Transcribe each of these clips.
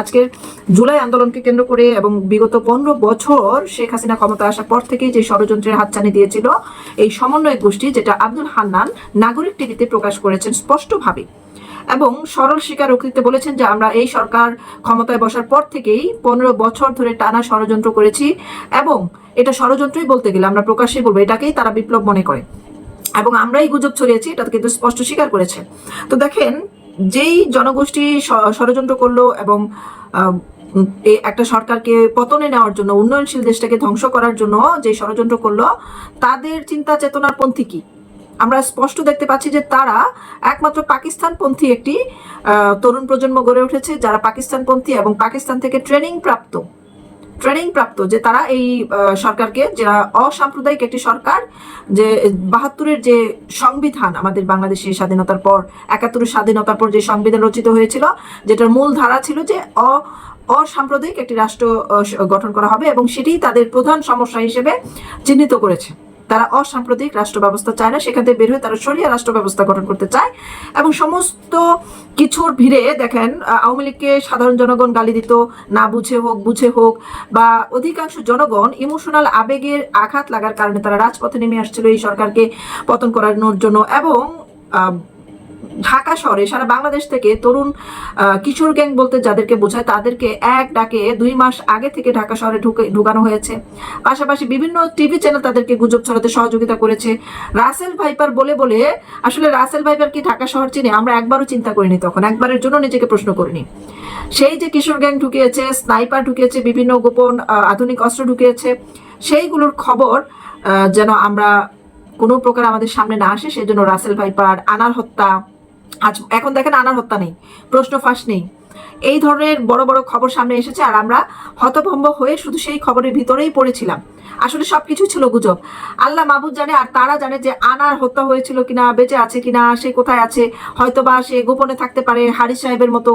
আজকের জুলাই আন্দোলনকে কেন্দ্র করে এবং বিগত পনেরো বছর শেখ হাসিনা ক্ষমতা আসার পর থেকেই যে ষড়যন্ত্রের হাতছানি দিয়েছিল, এই সমন্বয় গোষ্ঠী যেটা আব্দুল হান্নান নাগরিক টিভিতে প্রকাশ করেছেন স্পষ্টভাবে। এবং সরল স্বীকারোক্তিতে বলেছেন যে, আমরা এই সরকার ক্ষমতায় বসার পর থেকেই পনেরো বছর ধরে টানা ষড়যন্ত্র করেছি এবং এটা ষড়যন্ত্রই বলতে গেলে আমরা প্রকাশ্যে বলব, এটাকেই তারা বিপ্লব মনে করে। এবং আমরাই গুজব ছড়িয়েছি এটা কিন্তু স্পষ্ট স্বীকার করেছে। তো দেখেন যেই জনগোষ্ঠী ষড়যন্ত্র করল এবং একটা সরকারকে পতনে নেওয়ার জন্য, উন্নয়নশীল দেশটাকে ধ্বংস করার জন্য যে ষড়যন্ত্র করল, তাদের চিন্তা চেতনার পন্থী কি? আমরা স্পষ্ট দেখতে পাচ্ছি যে তারা একমাত্র পাকিস্তানপন্থী একটি তরুণ প্রজন্ম গড়ে উঠেছে, যারা পাকিস্তানপন্থী এবং পাকিস্তান থেকে ট্রেনিং প্রাপ্ত। ট্রেনিং প্রাপ্ত যে তারা এই সরকারকে যারা অসাম্প্রদায়িক একটি সরকার, যে বাহাত্তরের যে সংবিধান আমাদের বাংলাদেশের স্বাধীনতার পর, একাত্তরের স্বাধীনতার পর যে সংবিধান রচিত হয়েছিল, যেটার মূল ধারা ছিল যে অ, অসাম্প্রদায়িক একটি রাষ্ট্র গঠন করা হবে এবং সেটি তাদের প্রধান সমস্যা হিসেবে চিহ্নিত করেছে। তারা অসাম্প্রদায়িক রাষ্ট্র ব্যবস্থা চায় না, সেখান থেকে বের হয়ে তারা সরিয়া রাষ্ট্র ব্যবস্থা গঠন করতে চায়। এবং সমস্ত কিছুর ভিড়ে দেখেন আওয়ামী লীগকে সাধারণ জনগণ গালি দিত, না বুঝে হোক বুঝে হোক, বা অধিকাংশ জনগণ ইমোশনাল আবেগের আঘাত লাগার কারণে তারা রাজপথে নেমে আসছিল এই সরকারকে পতন করানোর জন্য। এবং ঢাকা শহরে, সারা বাংলাদেশ থেকে তরুণ কিশোর গ্যাং বলতে যাদেরকে বোঝায়, তাদেরকে এক ডাকে দুই মাস আগে থেকে ঢাকা শহরে ঢুকে, ঢুকানো হয়েছে। পাশাপাশি বিভিন্ন টিভি চ্যানেল তাদেরকে গুজব ছড়াতে সহযোগিতা করেছে। রাসেল ভাইপার বলে বলে, আসলে রাসেল ভাইপার কি ঢাকা শহর চিনে? আমরা একবারও চিন্তা করিনি তখন, একবারের জন্য নিজেকে প্রশ্ন করিনি। সেই যে কিশোর গ্যাং ঢুকিয়েছে, স্নাইপার ঢুকিয়েছে, বিভিন্ন গোপন আধুনিক অস্ত্র ঢুকিয়েছে, সেইগুলোর খবর যেন আমরা কোনো প্রকার আমাদের সামনে না আসে, সেজন্য রাসেল ভাইপার, আনার হত্যা আজ এখন দেখেন আনার হত্যা নেই, প্রশ্ন ফাঁস নেই। এই ধরনের বড় বড় খবর সামনে এসেছে আর আমরা হতভম্ব হয়ে শুধু সেই খবরের ভিতরেই পড়েছিলাম। আসলে সবকিছু ছিল গুজব। আল্লাহ মাহবুদ জানে আর তারা জানে যে আনার হত্যা হয়েছিল কিনা, বেঁচে আছে কিনা, সে কোথায় আছে, হয়তোবা সে গোপনে থাকতে পারে হারিস সাহেবের মতো।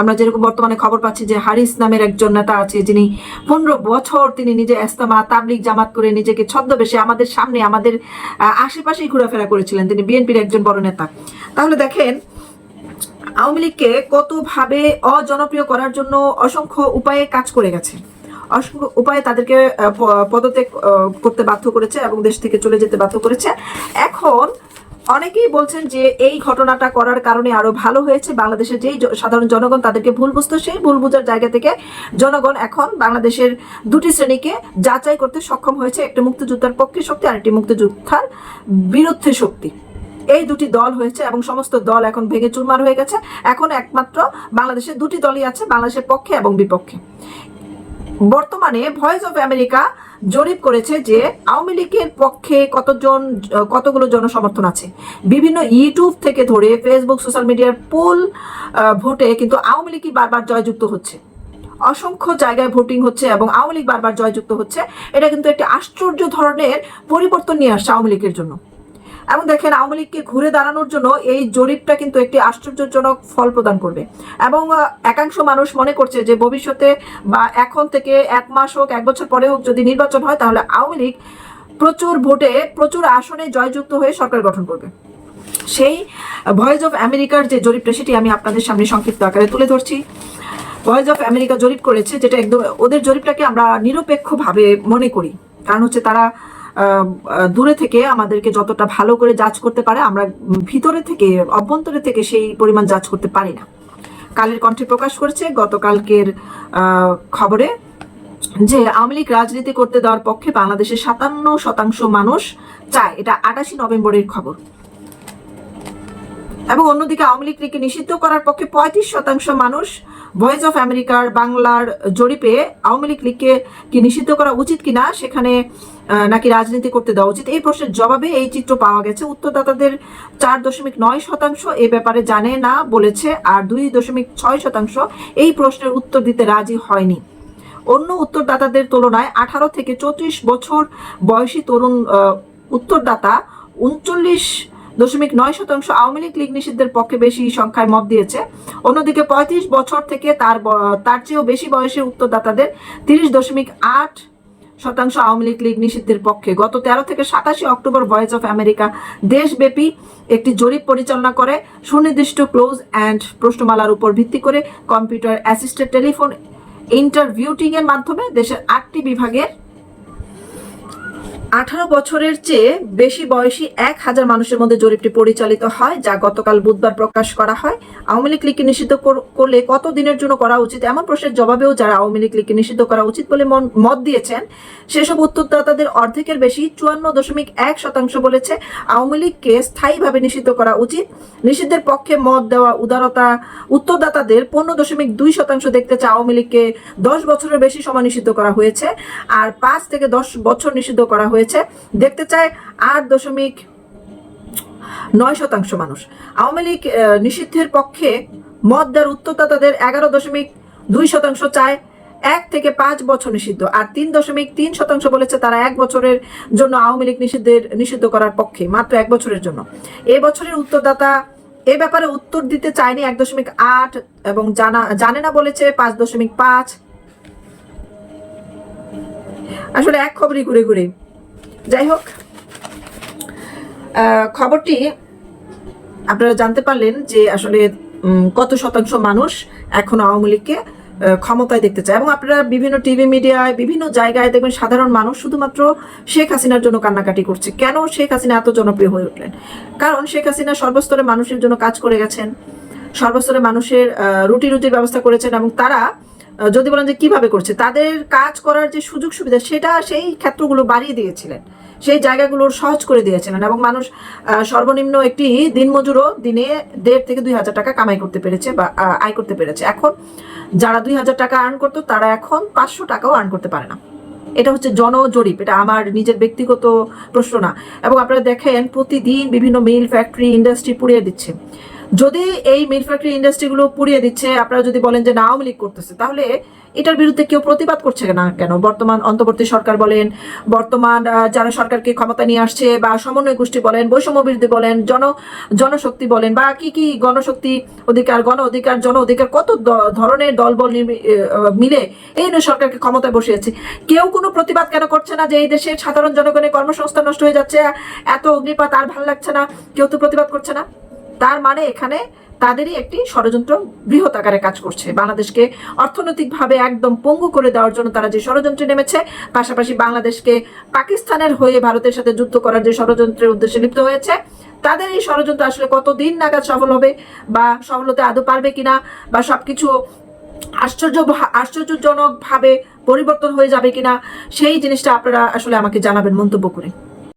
আমরা যেরকম বর্তমানে খবর পাচ্ছি যে হারিস নামের একজন নেতা আছে, যিনি পনেরো বছর তিনি নিজে এস্তামা তাবলিক জামাত করে নিজেকে ছদ্মবেশে আমাদের সামনে, আমাদের আশেপাশেই ঘোরাফেরা করেছিলেন। তিনি বিএনপির একজন বড় নেতা। তাহলে দেখেন, আওয়ামী লীগকে কতভাবে অজনপ্রিয় করার জন্য অসংখ্য উপায়ে কাজ করে গেছে। অসংখ্য উপায়ে তাদেরকে পদত্যাগ করতে বাধ্য করেছে এবং দেশ থেকে চলে যেতে বাধ্য করেছে। এখন অনেকেই বলছেন যে এই ঘটনাটা করার কারণে আরও ভালো হয়েছে। বাংলাদেশের যেই সাধারণ জনগণ তাদেরকে ভুল বুঝতো, সেই ভুল বুঝার জায়গা থেকে জনগণ এখন বাংলাদেশের দুটি শ্রেণীকে যাচাই করতে সক্ষম হয়েছে। একটি মুক্তিযোদ্ধার পক্ষে শক্তি আর একটি মুক্তিযোদ্ধার বিরুদ্ধে শক্তি। এই দুটি দল হয়েছে এবং সমস্ত দল এখন ভেঙে চুরমার হয়ে গেছে। এখন একমাত্র বাংলাদেশের দুটি দলই আছে, বাংলাদেশের পক্ষে এবং বিপক্ষে। বর্তমানে ভয়েস অফ আমেরিকা জরিপ করেছে যে আওয়ামী লীগের পক্ষে কতজন, কতগুলো জনসমর্থন আছে? বিভিন্ন ইউটিউব থেকে ধরে ফেসবুক সোশ্যাল মিডিয়ার পোল ভোটে কিন্তু আওয়ামী লীগই বারবার জয়যুক্ত হচ্ছে। অসংখ্য জায়গায় ভোটিং হচ্ছে এবং আওয়ামী লীগ বারবার জয়যুক্ত হচ্ছে। এটা কিন্তু একটি আশ্চর্য ধরনের পরিবর্তন নিয়ে আসছে আওয়ামী লীগের জন্য। এবং দেখেন আওয়ামী লীগকে ঘুরে দাঁড়ানোর জন্য এই জরিপটা কিন্তু একটি আশ্চর্যজনক ফল প্রদান করবে। এবং একাংশ মানুষ মনে করছে যে ভবিষ্যতে বা এখন থেকে এক মাস হোক, এক বছর পরে হোক যদি নির্বাচন হয়, তাহলে আওয়ামী লীগ প্রচুর ভোটে, প্রচুর আসনে জয়যুক্ত হয়ে সরকার গঠন করবে। সেই ভয়েস অফ আমেরিকার যে জরিপটা, সেটি আমি আপনাদের সামনে সংক্ষিপ্ত আকারে তুলে ধরছি। ভয়েস অফ আমেরিকা জরিপ করেছে, যেটা একদম ওদের জরিপটাকে আমরা নিরপেক্ষভাবে মনে করি। কারণ হচ্ছে তারা দূরে থেকে আমাদেরকে যতটা ভালো করে জাজ করতে পারে, আমরা ভিতরে থেকে, অভ্যন্তরে থেকে সেই পরিমাণ জাজ করতে পারি না। কালের কণ্ঠে প্রকাশ করেছে গতকালকের খবরে যে আওয়ামী লীগ রাজনীতি করতে দেওয়ার পক্ষে বাংলাদেশের সাতান্ন শতাংশ মানুষ চায়। এটা আটাশি নভেম্বরের খবর। এবং অন্যদিকে আওয়ামী লীগকে নিষিদ্ধ করার পক্ষে পঁয়ত্রিশ শতাংশ মানুষ ভয়েস অফ আমেরিকার বাংলার জরিপে আওয়ামী লীগ লীগকে কি নিষিদ্ধ করা উচিত কিনা সেখানে নাকি রাজনীতি করতে দেওয়া উচিত? এই প্রশ্নের জবাবে এই চিত্র পাওয়া গেছে। উত্তরদাতাদের চার দশমিক নয় শতাংশ এ ব্যাপারে জানে না বলেছে আর দুই দশমিক ছয় শতাংশ এই প্রশ্নের উত্তর দিতে রাজি হয়নি। অন্য উত্তরদাতাদের তুলনায় আঠারো থেকে চৌত্রিশ বছর বয়সী তরুণ উত্তরদাতা উনচল্লিশ দশমিক নয় শতাংশ আওয়ামী লীগ লীগ নিষিদ্ধের পক্ষে বেশি সংখ্যায় মত দিয়েছে। অন্যদিকে পঁয়ত্রিশ বছর থেকে তার তার চেয়েও বেশি বয়সের উত্তরদাতাদের তিরিশ দশমিক আট শতাংশ আওয়ামী লীগ লীগ নিষিদ্ধের পক্ষে। গত তেরো থেকে সাতাশে অক্টোবর ভয়েস অফ আমেরিকা দেশব্যাপী একটি জরিপ পরিচালনা করে। সুনির্দিষ্ট ক্লোজ অ্যান্ড প্রশ্নমালার উপর ভিত্তি করে কম্পিউটার অ্যাসিস্টেড টেলিফোন ইন্টারভিউটিং এর মাধ্যমে দেশের আটটি বিভাগের আঠারো বছরের চেয়ে বেশি বয়সী এক হাজার মানুষের মধ্যে জরিপটি পরিচালিত হয়, যা গতকাল বুধবার প্রকাশ করা হয়। আওয়ামী লীগ লীগকে নিষিদ্ধ করলে কত দিনের জন্য করা উচিত? এমন প্রশ্নের জবাবেও যারা আওয়ামী লীগ লীগকে নিষিদ্ধ করা উচিত বলে মত দিয়েছেন, সেসব উত্তরদাতাদের অর্ধেকের বেশি চুয়ান্ন দশমিক এক শতাংশ বলেছে আওয়ামী লীগকে স্থায়ীভাবে নিষিদ্ধ করা উচিত। নিষিদ্ধের পক্ষে মত দেওয়া উদারতা উত্তরদাতাদের পনেরো দশমিক দুই শতাংশ দেখতে চায় আওয়ামী লীগকে দশ বছরের বেশি সময় নিষিদ্ধ করা হয়েছে, আর পাঁচ থেকে দশ বছর নিষিদ্ধ করা হয়েছে। দেখতে চায় আট দশমিক নয় শতাংশ মানুষ। আওয়ামী লীগ নিষিদ্ধের পক্ষে মত দেওয়ার উত্তরদাতাদের এগারো দশমিক দুই শতাংশ চায়। এক থেকে পাঁচ বছর নিষিদ্ধ। আর তিন দশমিক তিন শতাংশ বলেছে তারা এক বছরের জন্য আওয়ামী লীগ নিষিদ্ধের, নিষিদ্ধ করার পক্ষে, মাত্র এক বছরের জন্য। এ বছরের উত্তরদাতা এ ব্যাপারে উত্তর দিতে চায়নি এক দশমিক আট এবং জানা, জানে না বলেছে পাঁচ দশমিক পাঁচ। আসলে এক খবরই ঘুরে ঘুরে। যাই হোক খবরটি আপনারা জানতে পারলেন যে আসলে কত শতাংশ মানুষ এখন আওয়ামী লীগকে ক্ষমতায় দেখতে চায়। এবং আপনারা বিভিন্ন টিভি মিডিয়ায়, বিভিন্ন জায়গায় দেখবেন সাধারণ মানুষ শুধুমাত্র শেখ হাসিনার জন্য কান্নাকাটি করছে। কেন শেখ হাসিনা এত জনপ্রিয় হয়ে উঠলেন? কারণ শেখ হাসিনা সর্বস্তরে মানুষের জন্য কাজ করে গেছেন, সর্বস্তরে মানুষের রুটি রুটির ব্যবস্থা করেছেন এবং তারা যদি বলেন যে কীভাবে করছে, তাদের কাজ করার যে সুযোগ সুবিধা, সেটা সেই ক্ষেত্রগুলো বাড়িয়ে দিয়েছিলেন। সেই জায়গাগুলোর সহজ করে দিয়েছিলেন এবং মানুষ সর্বনিম্ন একটি দিনমজুরও দিনে দেড় থেকে দুই হাজার টাকা কামাই করতে পেরেছে বা আয় করতে পেরেছে। এখন যারা দুই হাজার টাকা আর্ন করতো, তারা এখন পাঁচশো টাকাও আর্ন করতে পারে না। এটা হচ্ছে জনজরিপ, এটা আমার নিজের ব্যক্তিগত প্রশ্ন না। এবং আপনারা দেখেন, প্রতিদিন বিভিন্ন মিল, ফ্যাক্টরি, ইন্ডাস্ট্রি পুড়িয়ে দিচ্ছে। যদি এই মিল ফ্যাক্টরি ইন্ডাস্ট্রিগুলো পুড়িয়ে দিচ্ছে, আপনারা যদি বলেন যে না, আওয়ামী লীগ করতেছে, তাহলে এটার বিরুদ্ধে কেউ প্রতিবাদ করছে না কেন? বর্তমান অন্তর্বর্তী সরকার বলেন, বর্তমান যারা সরকারকে ক্ষমতা নিয়ে আসছে বা সমন্বয় গোষ্ঠী বলেন, বৈষম্য বিরোধী বলেন, জন, জনশক্তি বলেন, বা কি কি গণশক্তি অধিকার, গণ অধিকার, জন অধিকার, কত ধরনের দলবল মিলে এই সরকারকে ক্ষমতায় বসিয়েছে। কেউ কোনো প্রতিবাদ কেন করছে না যে এই দেশের সাধারণ জনগণের কর্মসংস্থান নষ্ট হয়ে যাচ্ছে, এত অগ্নিপাত আর ভালো লাগছে না, কেউ তো প্রতিবাদ করছে না? তার মানে এখানে তাদেরই একটি ষড়যন্ত্র বৃহৎ আকারে কাজ করছে। বাংলাদেশকে অর্থনৈতিকভাবে একদম পঙ্গু করে দেওয়ার জন্য তারা যে ষড়যন্ত্রে নেমেছে, পাশাপাশি বাংলাদেশকে পাকিস্তানের হয়ে ভারতের সাথে যুদ্ধ করার যে ষড়যন্ত্রের উদ্দেশ্যে লিপ্ত হয়েছে, তাদের এই ষড়যন্ত্র আসলে কতদিন নাগাদ সফল হবে বা সফল হতে আদৌ পারবে কিনা বা সবকিছু আশ্চর্য আশ্চর্যজনকভাবে পরিবর্তন হয়ে যাবে কিনা, সেই জিনিসটা আপনারা আসলে আমাকে জানাবেন মন্তব্য করে।